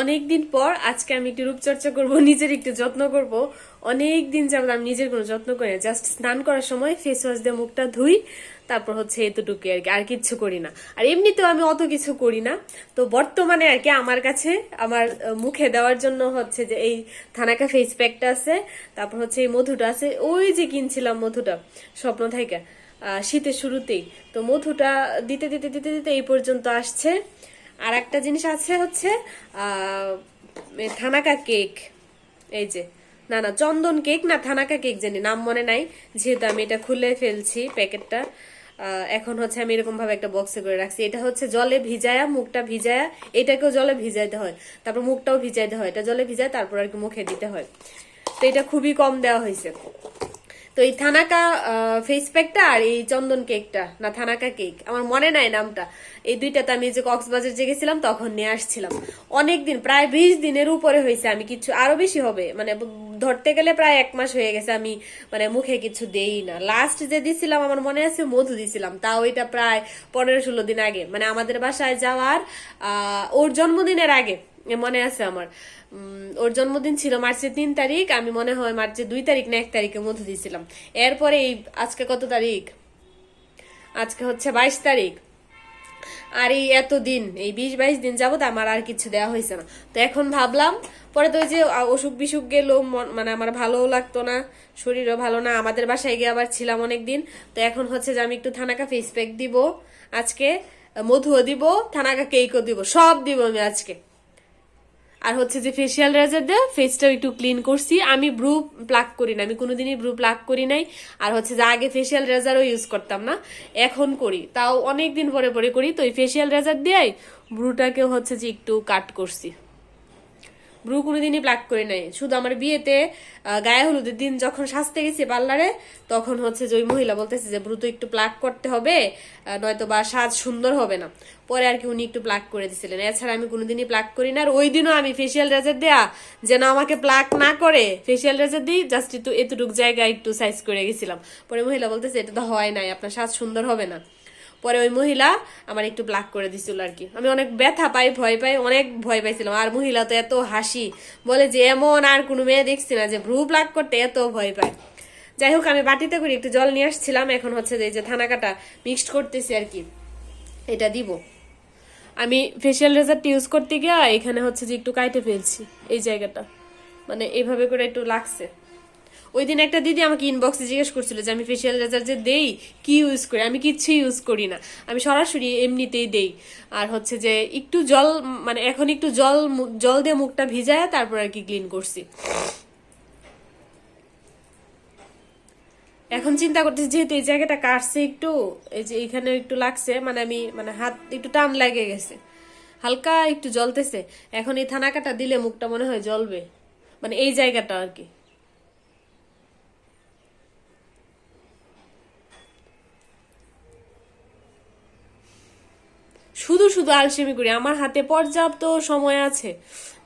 অনেক দিন পর আজকে আমি একটু রূপচর্চা করব, নিজের একটু যত্ন করব। অনেক দিন যাবত আমি নিজের কোনো যত্ন করি না জাস্ট স্নান করার সময় ফেস ওয়াশ দিয়ে মুখটা ধুই, তারপর হচ্ছে এতটুকু আর কি, আর কিচ্ছু করি না। আর এমনিতেও আমি অত কিছু করি না। তো বর্তমানে আর কি আমার কাছে, আমার মুখে দেওয়ার জন্য হচ্ছে যে এই থানাকা ফেস প্যাকটা আছে, তারপর হচ্ছে এই মধুটা আছে, ওই যে কিনছিলাম মধুটা স্বপ্ন থেকে শীতের শুরুতেই। তো মধুটা দিতে দিতে দিতে দিতে এই পর্যন্ত আসছে। আর একটা জিনিস আছে হচ্ছে থানাকা কেক। এই যে, না না, চন্দন কেক, না, থানাকা কেক জানি, নাম মনে নাই, যেহেতু আমি এটা খুলে ফেলছি প্যাকেটটা এখন হচ্ছে আমি এরকম ভাবে একটা বক্সে করে রাখছি। এটা হচ্ছে জলে ভিজায়া, মুখটা ভিজায়া, এটাকেও জলে ভিজাইতে হয়। তারপর মুখটাও ভিজাইতে হয়, এটা জলে ভিজায়, তারপর আর কি মুখে দিতে হয়। তো এটা খুবই কম দেওয়া হয়েছে। তো এই থানাকা ফেস প্যাকটা আর এই চন্দন কেকটা না, থানাকা কেক আমার মনে নাই নামটা। এই দুইটা তো আমি যে কক্সবাজার যে গেছিলাম, তখন নিয়ে আসছিলাম। অনেক দিন প্রায় বিশ দিনের উপরে হয়েছে। আমি কিছু, আরও বেশি হবে। মানে ধরতে গেলে প্রায় এক মাস হয়ে গেছে। আমি মানে মুখে কিছু দেই না। লাস্ট যে দিছিলাম, আমার মনে আছে, মধু দিছিলাম। তাও এটা প্রায় পনেরো ষোলো দিন আগে। মানে আমাদের বাসায় যাওয়ার ওর জন্মদিনের আগে। মনে আছে আমার। ওর জন্মদিন ছিল মার্চের তিন তারিখ, আমি মনে হয় মার্চের দুই তারিখ না এক তারিখে মধু দিয়েছিলাম। এরপরে এই আজকে কত তারিখ? আজকে হচ্ছে বাইশ তারিখ। আর এই এতদিন, এই বিশ বাইশ দিন যাবত আমার আর কিছু দেওয়া হয়েছে না। তো এখন ভাবলাম, পরে তো ওই যে অসুখ বিসুখ গেলো মানে আমার ভালোও লাগতো না, শরীরও ভালো না, আমাদের বাসায় গিয়ে আবার ছিলাম অনেক দিন তো এখন হচ্ছে যে আমি একটু থানাকা ফেস প্যাক দিব, আজকে মধুও দিব, থানাকা কেকও দিব, সব দিব আমি আজকে। আর হচ্ছে যে ফেসিয়াল রেজার দিয়ে ফেসটাও একটু ক্লিন করছি। আমি ব্রু প্লাক করি না, আমি কোনোদিনই ব্রু প্লাক করি নাই। আর হচ্ছে যে আগে ফেসিয়াল রেজারও ইউজ করতাম না, এখন করি। তাও অনেক দিন পরে পরে করি। তো এই ফেসিয়াল রেজার দিয়েই ব্রুটাকে হচ্ছে যে একটু কাট করছি। ব্রু কোনোদিনই প্লাক করি নাই। শুধু আমার বিয়েতে গায়ে হলুদের দিন যখন সাজতে গেছি পার্লারে, তখন হচ্ছে যে ওই মহিলা বলতেছে যে ব্রু তো একটু প্লাক করতে হবে নয়তো বা সাজ সুন্দর হবে না। পরে আর কি উনি একটু প্লাক করে দিছিলেন। এছাড়া আমি কোনোদিনই প্লাক করি না। আর ওই দিনও আমি ফেসিয়াল রেজার দেয়া যেন আমাকে প্লাক না করে ফেসিয়াল রেজার দিই জাস্ট একটু এতটুকু জায়গায় একটু সাইজ করে গেছিলাম। পরে মহিলা বলতেছে, এটা তো হয় নাই, আপনার সাজ সুন্দর হবে না। পরে ওই মহিলা আমার একটু ব্লাক করে দিছিল আর কি। আমি অনেক ব্যথা পাই, ভয় পাই, অনেক ভয় পাইছিলাম। আর মহিলা তো এত হাসি, বলে যে এমন আর কোনো মেয়ে দেখছি না যে ভ্রু ব্লাক করতে এত ভয় পায়। যাই হোক, আমি বাটিতে করে একটু জল নিয়ে আসছিলাম। এখন হচ্ছে যে যে থানাকাটা মিক্সড করতেছি আর কি। এটা দিব। আমি ফেসিয়াল রেজারটা ইউজ করতে গিয়ে এখানে হচ্ছে যে একটু কাইটে ফেলছি, এই জায়গাটা। মানে এইভাবে করে একটু লাগছে। ওই দিন একটা দিদি আমাকে ইনবক্সে জিজ্ঞেস করছিল যে, আমি ফেসিয়াল রেজার যে দেই, কি ইউজ করি? আমি কিচ্ছু ইউজ করি না। আমি সরাসরি এমনিতেই দেই। আর হচ্ছে যে, একটু জল মানে এখন একটু জল জল দিয়ে মুখটা ভিজায় তারপর আর কি ক্লিন করছি। এখন চিন্তা করতেছি, যেহেতু এই জায়গাটা কাটছে একটু, এই যে এখানে একটু লাগছে মানে আমি মানে হাত একটু টান লাগে গেছে। হালকা একটু জ্বলতেছে। এখন এই থানাকাটা দিলে মুখটা মনে হয় জ্বলবে। মানে এই জায়গাটা আর কি। শুধু শুধু আলসেমি করি। আমার হাতে পর্যাপ্ত সময় আছে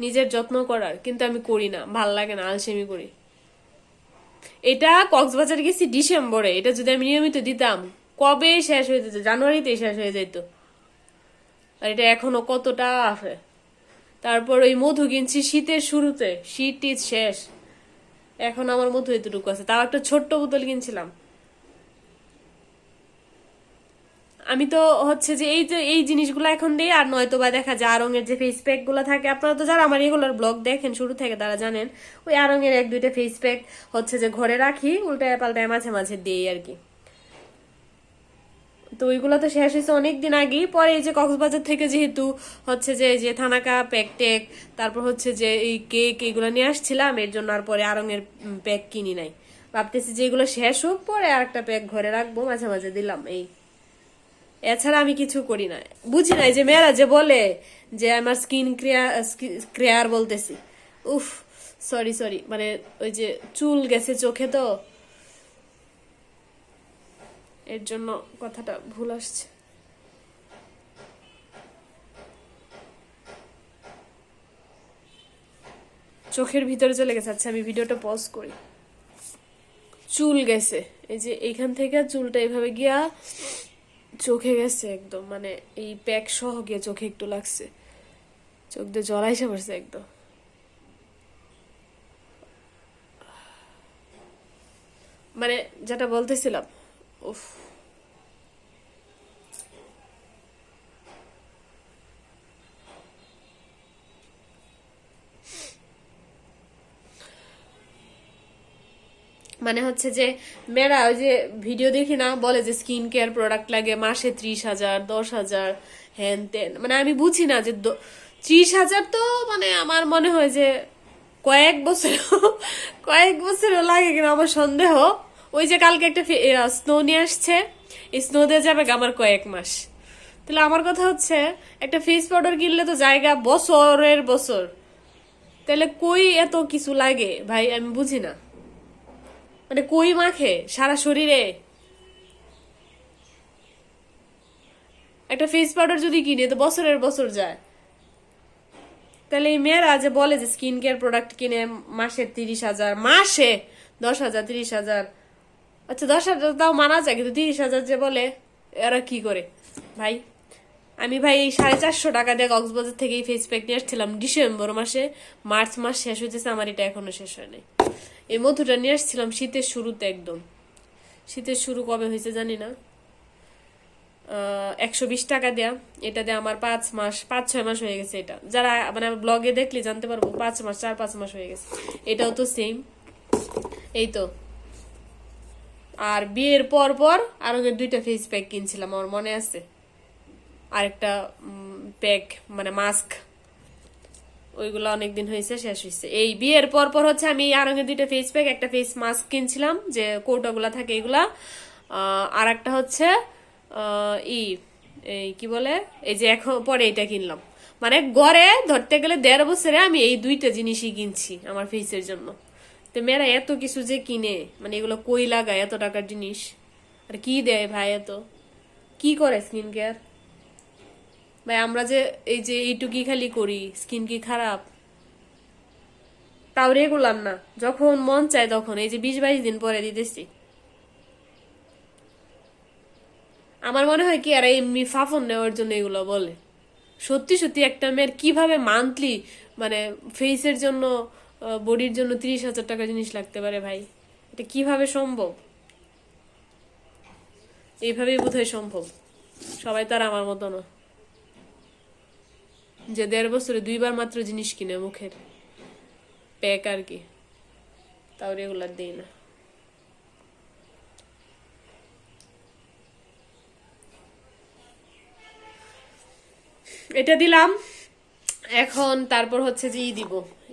নিজের যত্ন করার, কিন্তু আমি করি না, ভালো লাগে না আলসেমি করি। এটা কক্সবাজার গেছি ডিসেম্বরে, এটা যদি আমি নিয়মিত দিতাম, কবে শেষ হয়ে যেত? জানুয়ারিতে শেষ হয়ে যেত আর এটা এখনও কতটা আছে? তারপর ওই মধু কিনছি শীতের শুরুতে, শীত শেষ। এখন আমার মধু এতটুকু আছে। তাও একটা ছোট্ট বোতল কিনছিলাম। আমি তো হচ্ছে যে এই যে এই জিনিসগুলো এখন দিই আর নয়তো বা দেখা যায় আরঙের যে ফেস প্যাকগুলো থাকে। আপনারা তো যারা আমার এগুলোর ব্লগ দেখেন, শুরু থেকে তারা জানেন, ওই আরঙের এক, দুইটা ফেস প্যাক হচ্ছে যে ঘরে রাখি, উল্টায় পাল্টায় মাঝে মাঝে দিই আর কি। তো ওইগুলো তো শেষ হয়েছে অনেক দিন আগেই। পরে এই যে কক্সবাজার থেকে যেহেতু হচ্ছে যে যে থানাকা প্যাক টেক তারপর হচ্ছে যে এই কেক এইগুলো নিয়ে আসছিলাম, এর জন্য আর পরে আরঙের প্যাক কিনি নাই। ভাবতেছি যে এগুলো শেষ হোক, পরে আর একটা প্যাক ঘরে রাখব, মাঝে মাঝে দিলাম, এই এছাড়া আমি কিছু করি না বুঝি নাই যে মেয়েরা যে বলে যে আমার স্কিন ক্রিয়া ক্রিয়ার বলতেছি। উফ সরি সরি মানে ওই যে চুল গেছে চোখে তো। এর জন্য কথাটা ভুল আসছে। চোখের ভিতরে চলে গেছে। আচ্ছা আমি ভিডিওটা পজ করি। চুল গেছে। এই যে এইখান থেকে চুলটা এইভাবে গিয়া চোখে গেছে একদম মানে এই প্যাক সহ গিয়ে চোখে একটু লাগছে। চোখ দিয়ে জল আইসা পড়ছে একদম। মানে যেটা বলতেছিলাম, উফ মানে হচ্ছে যে মেয়েরা ওই যে ভিডিও দেখি না বলে যে স্কিন কেয়ার প্রোডাক্ট লাগে, মাসে ত্রিশ হাজার, দশ হাজার, হ্যান তেন মানে আমি বুঝি না যে ত্রিশ হাজার তো মানে আমার মনে হয় যে কয়েক বছর কয়েক বছরও লাগে কিনা আমার সন্দেহ। ওই যে কালকে একটা স্নো নিয়ে আসছে স্নো দিয়ে যাবে আমার কয়েক মাস। তাহলে আমার কথা হচ্ছে, একটা ফেস পাউডার কিনলে তো জায়গা বছরের বছর। তাহলে কই এত কিছু লাগে? ভাই, আমি বুঝি না। মানে কই মাখে? সারা শরীরে। একটা ফেস পাউডার যদি কিনে, তো বছরের বছর যায়। তাহলে এই মেয়েরা যে বলে যে স্কিন কেয়ার প্রোডাক্ট কিনে মাসে তিরিশ হাজার, মাসে দশ হাজার, তিরিশ হাজার। আচ্ছা দশ হাজার তাও মানা যায়, কিন্তু তিরিশ হাজার যে বলে, এরা কি করে? ভাই, আমি ভাই এই সাড়ে চারশো টাকা দিয়ে কক্সবাজার থেকে এই ফেস প্যাক নিয়ে আসছিলাম ডিসেম্বর মাসে, মার্চ মাস শেষ হইতেছে, আমার এটা এখনও শেষ হয় নাই। এই মধুটা নিয়ে আসছিলাম শীতের শুরুতে একদম। শীতের শুরু কবে হয়েছে জানি না। একশো বিশ টাকা দেয়া। এটা দিয়ে আমার পাঁচ মাস, পাঁচ ছয় মাস হয়ে গেছে এটা। যারা মানে ব্লগে দেখলে জানতে পারব, পাঁচ মাস, চার পাঁচ মাস হয়ে গেছে। এটাও তো সেম এই তো। আর বিয়ের পর পর আরও দুইটা ফেস প্যাক কিনছিলাম, আমার মনে আছে। আরেকটা প্যাক মানে মাস্ক ওইগুলো অনেকদিন হয়েছে, শেষ হয়েছে। এই বিয়ের পর পর হচ্ছে আমি আরঙের দুইটা ফেস প্যাক একটা ফেস মাস্ক কিনছিলাম, যে কৌটাগুলা থাকে এগুলা। আর একটা হচ্ছে ই, এই কি বলে? এই যে এখন পরে এটা কিনলাম। মানে গড়ে ধরতে গেলে দেড় বছরে আমি এই দুইটা জিনিসই কিনছি আমার ফেসের জন্য। তো মেয়েরা এত কিছু যে কিনে মানে এগুলো কই লাগায় এত টাকার জিনিস? আর কি দেয় ভাই এত? কি করে স্কিন কেয়ার ভাই, আমরা যে এই যে এইটুকি খালি করি স্কিন কি খারাপ? তাও রেগুলার না। যখন মন চায় তখন, এই যে বিশ বাইশ দিন পরে দিতেছি। আমার মনে হয় কি আর এমনি ফাফন নেওয়ার জন্য এগুলো বলে। সত্যি সত্যি একটা মেয়ের কীভাবে মান্থলি মানে ফেসের জন্য বডির জন্য তিরিশ হাজার টাকা জিনিস লাগতে পারে ভাই? এটা কীভাবে সম্ভব? এইভাবেই বোধহয় সম্ভব। সবাই তো আর আমার মতো না। যে দেড় বছরে দুইবার মাত্র জিনিস কিনে মুখের প্যাক আর কি। তাও রেগুলার দিই না। এটা দিলাম। এখন তারপর হচ্ছে যে ই দিব,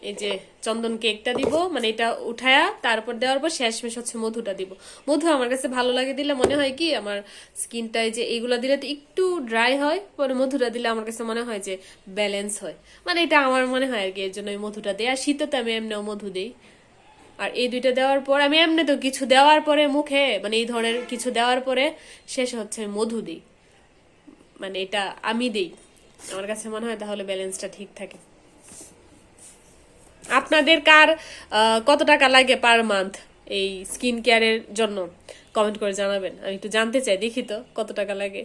এই যে চন্দন কেকটা দিব মানে এটা উঠায়া তারপর দেওয়ার পর শেষমেশ হচ্ছে মধুটা দিব। মধু আমার কাছে ভালো লাগে দিলে মনে হয় কি, আমার স্কিনটা যে এইগুলা দিলে তো একটু ড্রাই হয়, পরে মধুটা দিলে আমার কাছে মনে হয় যে ব্যালেন্স হয়। মানে এটা আমার মনে হয় আর কি, এর জন্য এই মধুটা দেয় আর শীতে তো আমি এমনিও মধু দিই। আর এই দুইটা দেওয়ার পর, আমি এমনি তো কিছু দেওয়ার পরে মুখে মানে এই ধরনের কিছু দেওয়ার পরে শেষ হচ্ছে মধু দিই। মানে এটা আমি দিই। আমার কাছে মনে হয় তাহলে ব্যালেন্সটা ঠিক থাকে। আপনাদের কার কত টাকা লাগে পার মান্থ এই স্কিন কেয়ারের জন্য? কমেন্ট করে জানাবেন। আমি একটু জানতে চাই, দেখি তো কত টাকা লাগে।